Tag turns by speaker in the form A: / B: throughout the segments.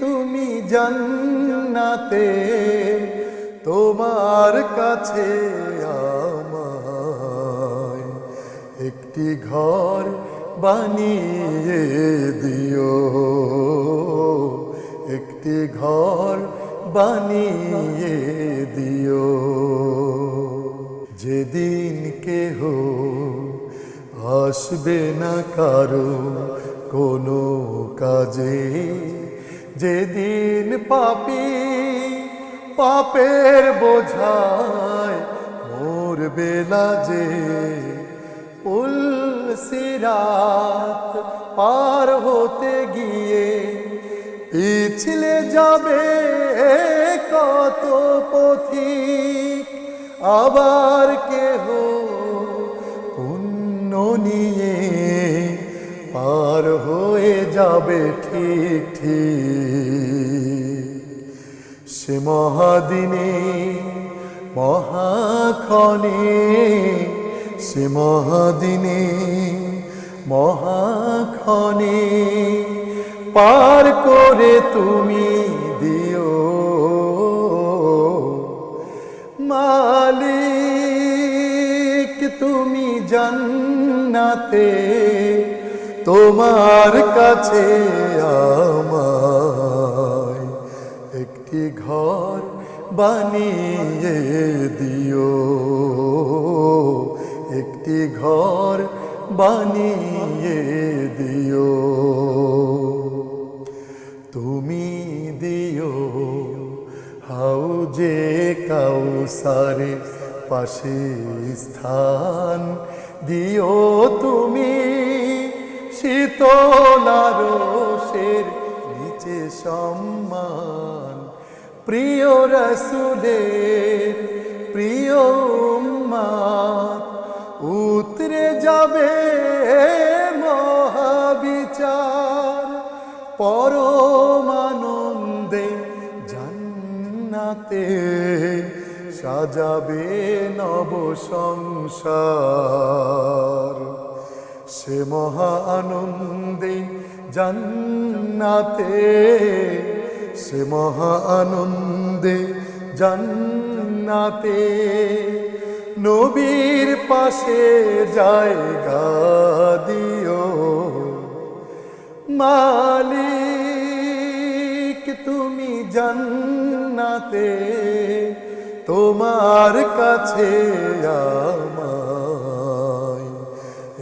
A: তুমি জান্নাতে, তোমার কাছে আমায় একটি ঘর বানিয়ে দিও। একটি ঘর বানিয়ে দিও। যেদিন কেহ আসবে না কারও কোনো কাজে যেদিন পাপি পাপের বোঝায় মোর বেলা যে উল সিরাত পার হতে গিয়ে পিছলে যাবে কত পথিক, আবার কেহ পুণ্য নিয়ে হয়ে যাবে ঠিক সে মহাদিনে, মহাক্ষণে, সে মহাদিনে, মহাক্ষণে পার করে তুমি দিও। মালিক, তুমি জান্নাতে তোমার কাছে আমায় একটি ঘর বানিয়ে দিও। একটি ঘর বানিয়ে দিও। তুমি দিও হাউজে কাউসারে পাশে স্থান দিও তুমি। শীতলারসের নিচে সম্মান। প্রিয় রসুলের প্রিয় উতরে যাবে মহাবিচার। পরমানন্দে জান্নাতে সাজাবে নব সংসার সে মহা আনন্দে জান্নাতে, সে মহা আনন্দে জান্নাতে। নবীর পাশে জায়গা দিও, মালিক তুমি জান্নাতে, তোমার কাছে আমায়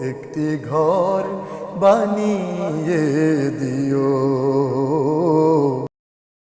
A: একটি ঘর বানিয়ে দিও।